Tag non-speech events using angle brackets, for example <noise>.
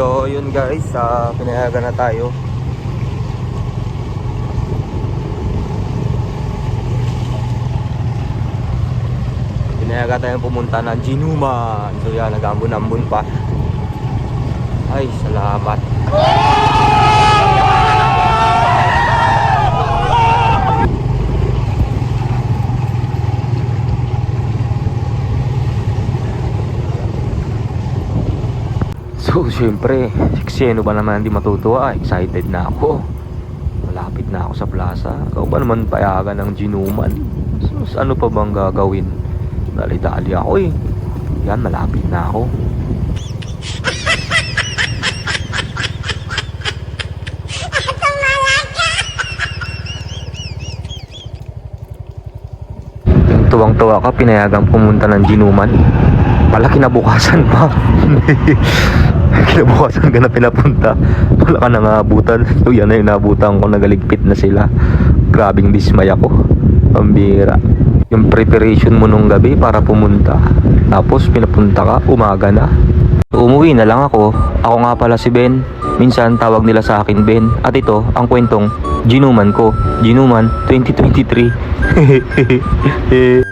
So yun guys, uh, pinayagan na tayo. Pinayagan tayo pumunta ng Ginuman. So yan, nag-ambon-ambon pa. Ay, salamat. So, syempre, sino ba naman hindi matutuwa? Excited na ako. Malapit na ako sa plaza. Ikaw ba naman payagan ng ginuman? So, ano pa bang gagawin? Dali-dali ako eh. Yan, malapit na ako. Tuwang-tuwa ka, pinayagang pumunta ng ginuman. Pala kinabukasan pa. <laughs> kinabukasan ka na pinapunta. Wala ka nang aabutan. So yan na yung naabutan ko, nagaligpit na sila. Grabing dismay ako. Pambira. Yung preparation mo nung gabi para pumunta. Tapos pinapunta ka, umaga na. Umuwi na lang ako. Ako nga pala si Ben. Minsan tawag nila sa akin Ben. At ito, ang kwentong Ginuman ko. Ginuman 2023. <laughs>